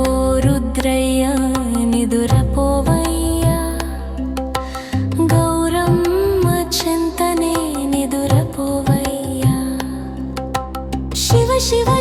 పో రుద్రయ్య నిదురపోవయ్యా. గౌరమ్మ చింతనే నిదురపోవయ్యా. శివ శివ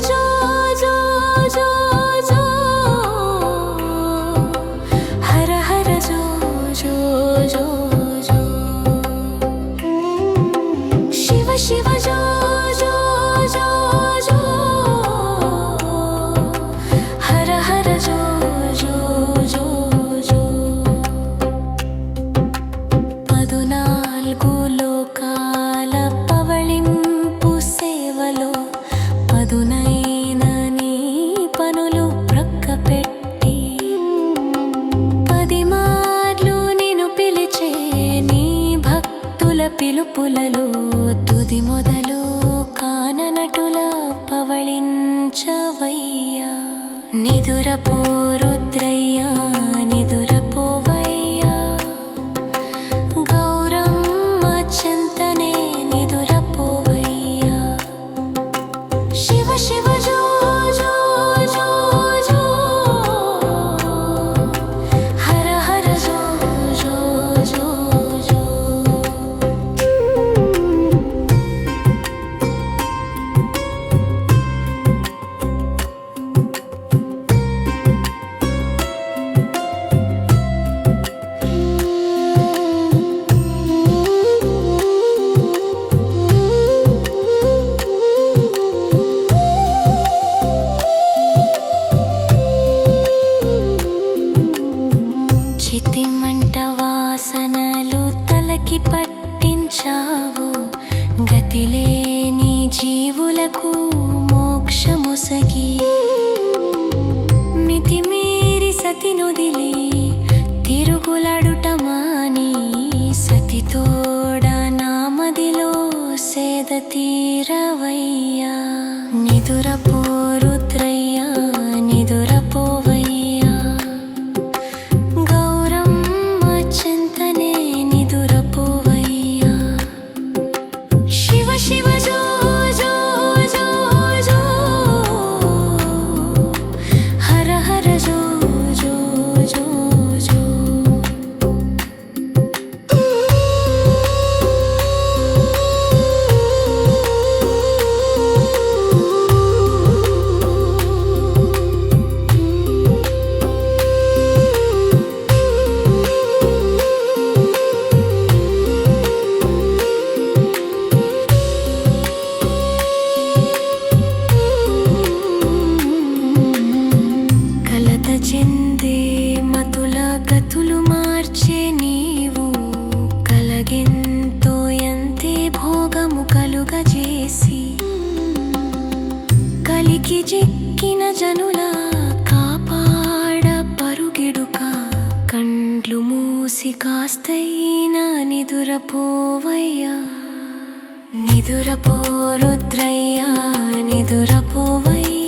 పదునాలుగు లోకాల పవళింపు సేవలో పదునైన నీ పనులు ప్రక్కపెట్టి పది మార్లు నిన్ను పిలిచే నీ భక్తుల పిలుపులలో తుది మొదలు కాననటుల పవళించవయ్యా. నిదురపోరుద్రయ్యా తలకి పట్టించావు. గతిలేని జీవులకు మోక్షముసగి మితిమీరి సతి నొదిలి తిరుగులడుట మాని. సతితోడ నామదిలో సేద తీరవయ్యా. నిదురపోరుద్ర గతులు మార్చే నీవు కలగెంతో ఎంతే భోగము కలుగజేసి కలికి చెక్కిన జనుల కాపాడ పరుగిడుక కండ్లు మూసి కాస్తైనా నిదురపోవయ్యా. నిదురపో రుద్రయ్యా నిదురపోవయ్యా.